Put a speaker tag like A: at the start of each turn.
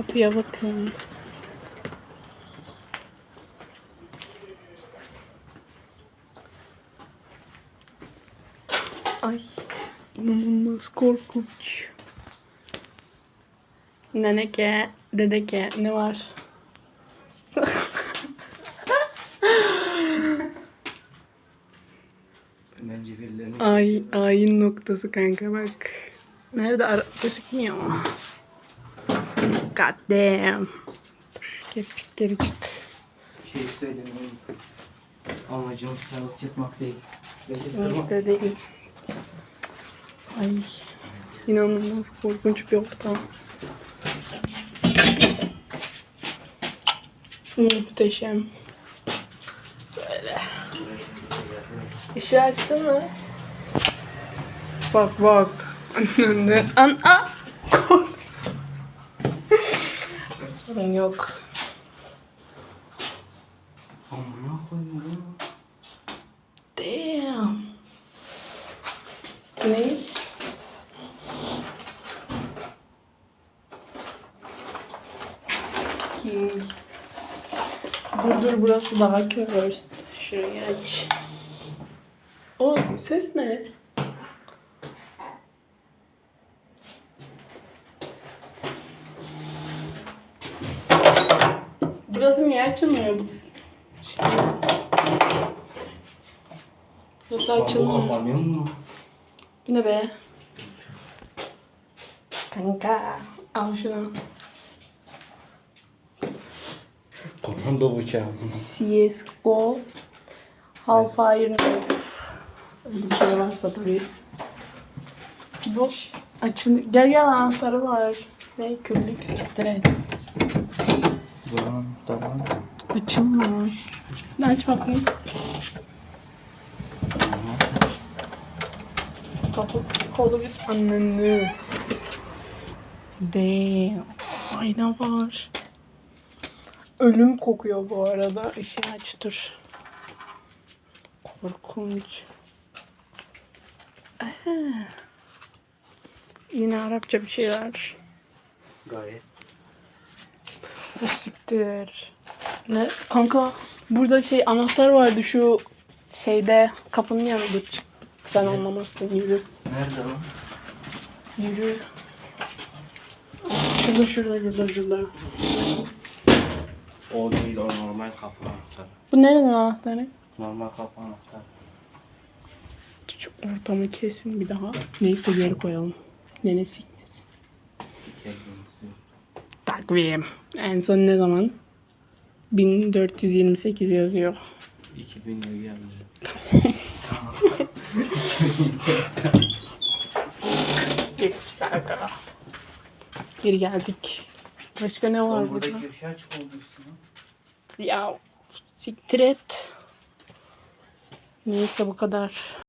A: Kapıya bakın. Ay inanılmaz korkunç. Neneke, dedeke ne var? Ay, ayin noktası kanka bak. Nerede ara gözükmüyor. God damn. Dur, geri çık geri çık.
B: şey söylemeyin. Amacımız sağlık yapmak değil.
A: Kesinlikle değil. Ay inanılmaz korkunç bir ortam. Muhteşem. Böyle. Işığı açtın mı? Bak bak. An a. Sorun yok.
B: Amına koyayım.
A: Damn. Ne? King. Dur dur burası daha cursed. Şurayı aç. O ses ne? Burası niye açılmıyor? Şey.
B: Bu
A: açılmıyor.
B: kapanıyor mu?
A: Bu ne be? Kanka. Al şunu.
B: Komando bıçağı.
A: CSGO Knife. Öyle bir şey varsa tabii. Bu açın. Gel gel anahtarı var. Ne küllük siktir et.
B: Tamam tamam.
A: Açılmıyor. Bir Aç bakayım. Kapı kolu bir anneni. Damn. Ayna var. Ölüm kokuyor bu arada. Işığı aç dur. Korkunç. Aha. Yine Arapça bir şeyler.
B: Gayet.
A: O siktir. Ne? Kanka burada şey anahtar vardı şu şeyde kapının yanında çık. Sen anlamazsın yürü.
B: Nerede lan?
A: Yürü. Şurada şurada şurada şurada.
B: O değil o normal kapı anahtarı.
A: Bu nerenin anahtarı?
B: Normal kapı anahtarı.
A: Şu ortamı kesin bir daha. Neyse geri koyalım. Nene Takvim. En son ne zaman? 1428 yazıyor.
B: 2000 lira geldi.
A: Yetiş kanka. Geri geldik. Başka ne var
B: Oğlum
A: burada?
B: buradaki ışığı açık oldu üstüne.
A: Ya siktir et. Neyse bu kadar.